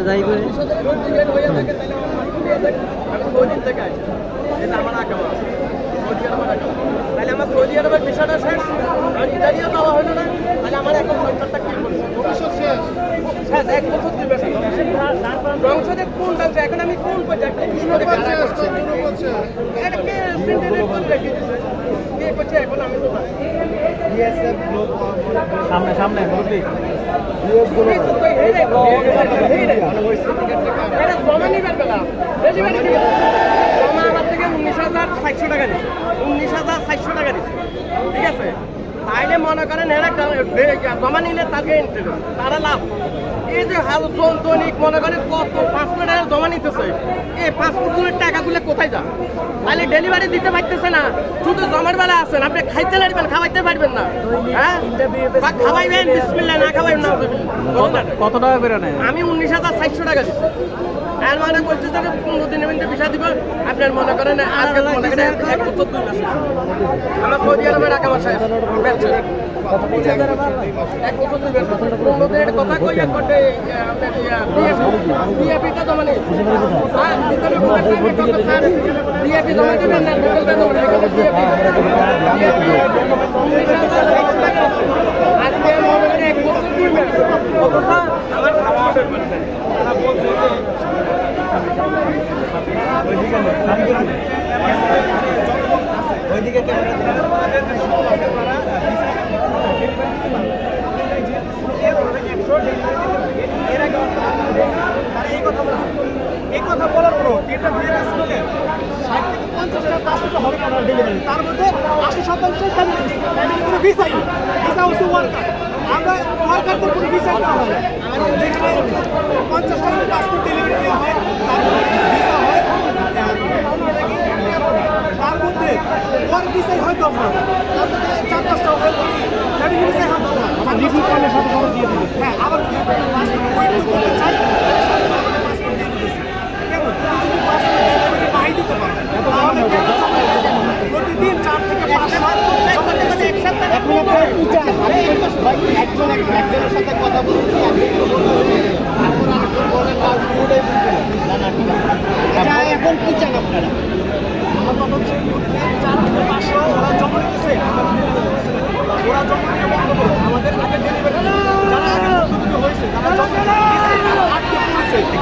যাই করে আমি এখন সংসারটা কি করছে আমার সামনে উনিশ হাজার টাকা উনিশ হাজার টাকা দিচ্ছে ঠিক আছে তাইলে মনে করেন জমা নিলে তাকে ইন্টারেস্ট তারা লাভ এই যে হাল দৈনিক মনে করেন কত পাসপোর্ট টাকা জমা নিতেছে এই পাসপোর্টগুলোর টাকাগুলো কোথায় যা তাহলে ডেলিভারি দিতে পারতেছে না শুধু জমার বেলা আছেন আপনি খাইতে পারবেন খাওয়াইতে পারবেন না হ্যাঁ? বা খাওয়াইবেন বিসমিল্লাহ না খাওয়াইবেন না কত টাকা করে নেয়? আমি উনিশ হাজার চারশো টাকা দিচ্ছি আর মানে বলছে যে পনেরো দিনের মধ্যে ভিসা দিব। আপনার মনে করেন আজকে মনে করেন এক বছর দুই মাস আমার সৌদি আরবের আমার খাওয়া তারা বলছে যে ওইদিকে এই কথা এটা ভিএস লোকে ষাট থেকে পঞ্চাশটা পাঁচটা হবে আপনার ডেলিভারি তার মধ্যে আশি শতাংশ ফ্যামিলি ফ্যামিলি কোনো ভিসাই ভিসা হচ্ছে ওয়ার্কার আমরা ওয়ার্কারদের কোনো ভিসা না। হয় পঞ্চাশটা পাসপোর্ট ডেলিভারি দেওয়া হয় তার মধ্যে ভিসা হয় তার মধ্যে ওয়ার্ক ভিসাই হয়তো আপনার তার মধ্যে চার পাঁচটা ফ্যামিলি ভিসাই হয়তো আমার রিভিউ করার সাথে সাথে দিয়ে দিবে হ্যাঁ আবার পাসপোর্ট ওয়েট করতে চাই পাসপোর্ট দিয়ে দিতেছি কেমন তুমি যদি পাসপোর্ট ডেলিভারি পাই দিতে পারো তাহলে কেন প্রতিদিন চার থেকে পাঁচ একজনের সাথে কথা বলছি